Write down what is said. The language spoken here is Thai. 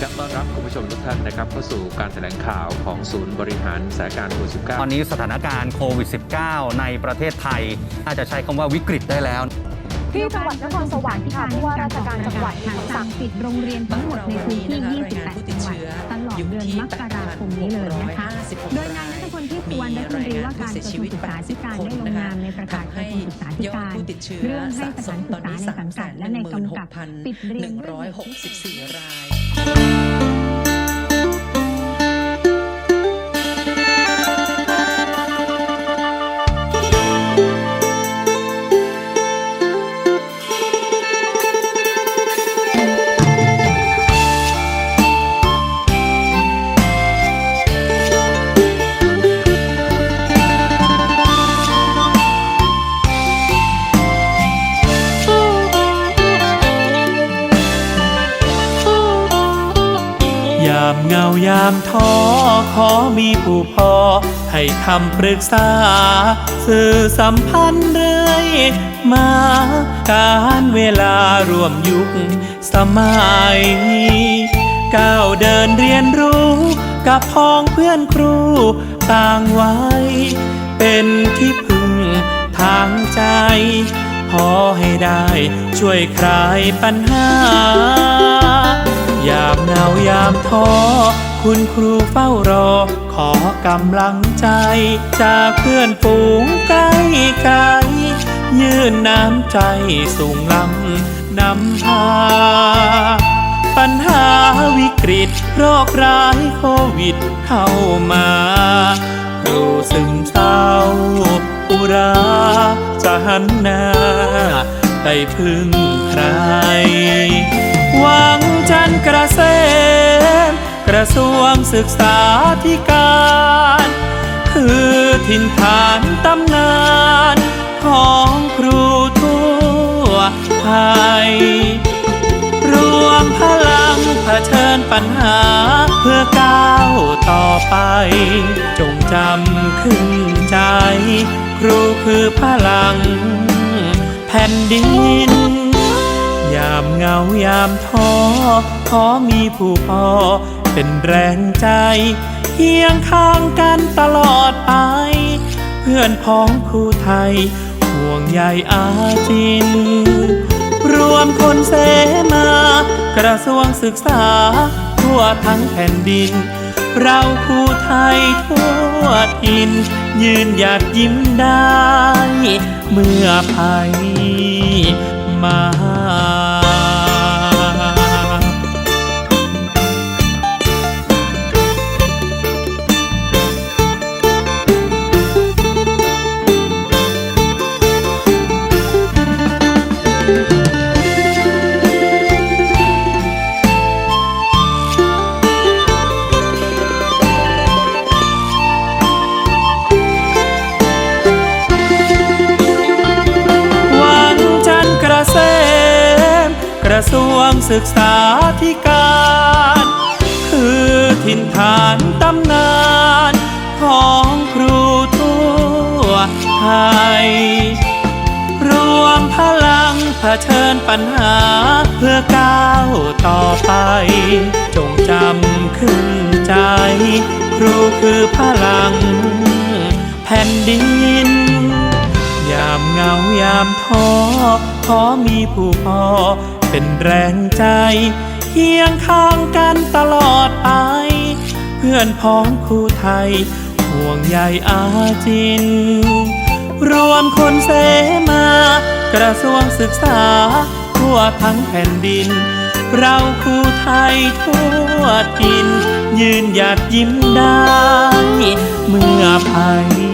ครับต้อนรับคุณผู้ชมทุกท่านนะครับเข้าสู่การแถลงข่าวของศูนย์บริหารสถานการณ์โควิด -19 ตอนนี้สถานการณ์โควิด -19 ในประเทศไทยน่าจะใช้คำว่าวิกฤตได้แล้ว ที่จังหวัดนครสวรรค์ค่ะผู้ว่าราชการจังหวัดค่ะสั่งปิดโรงเรียนทั้งหมดในพื้นที่ 28 จังหวัดตลอดเดือนมกราคมนี้เลยนะคะ โดยนายนัทพลที่สุวรรณรัฐมนตรีว่าการกระทรวงศึกษาธิการได้ลงนามในประกาศกระทรวงศึกษาธิการเรื่องให้สถานศึกษาในสังกัดและในกำกับปิดเรียนเรื่อง164 ราย ยามเงายามท้อขอมีผู้พอ ให้คำปรึกษา สื่อสัมพันธ์เรื่อยมาการเวลารวมยุคสมัย ก้าวเดินเรียนรู้กับพ้องเพื่อนครู ต่างไว้ เป็นที่พึ่งทางใจ พอให้ได้ช่วยคลายปัญหา ยามเหงายามท้อ คุณครูเฝ้ารอ ขอกำลังใจ จากเพื่อนฝูงใกล้ไกลยื่นน้ำใจสูงล้ำนำพา ปัญหาวิกฤตโรคร้ายโควิดเข้ามาครูซึมเศร้าอุราจะหันหน้า ได้พึ่งใคร หวังจันกระเซมกระทรวงศึกษาธิการ คือถิ่นฐานตำนานของครูทั่วไทย รวมพลังเผชิญปัญหาเพื่อก้าวต่อไป จงจำขึ้นใจ ครูคือพลัง แผ่นดิน ยามเหงายามท้อขอมีผู้พอเป็นแรงใจเคียงข้างกันตลอดไป เพื่อนพ้องครูไทย ห่วงใยอาจิน รวมคนเสมากระทรวงศึกษา ทั่วทั้งแผ่นดิน เราครูไทยทั่วทิน ยืนหยัดยิ้มได้ เมื่อภัยมา ระทรวงศึกษาธิการ คือถิ่นฐานตำนานของครูทั่วไทย รวมพลังเผชิญปัญหาเพื่อก้าวต่อไป จงจำขึ้นใจ ครูคือพลังแผ่นดินามเหงายามท้อขอมีผู้พอเป็นแรงใจเคียงข้างกันตลอดไป เพื่อนพ้องครูไทย ห่วงใยอาจิน รวมคนเสมา กระทรวงศึกษา ทั่วทั้งแผ่นดิน เราครูไทยทั่วทิน ยืนหยัดยิ้มได้ เมื่อภัย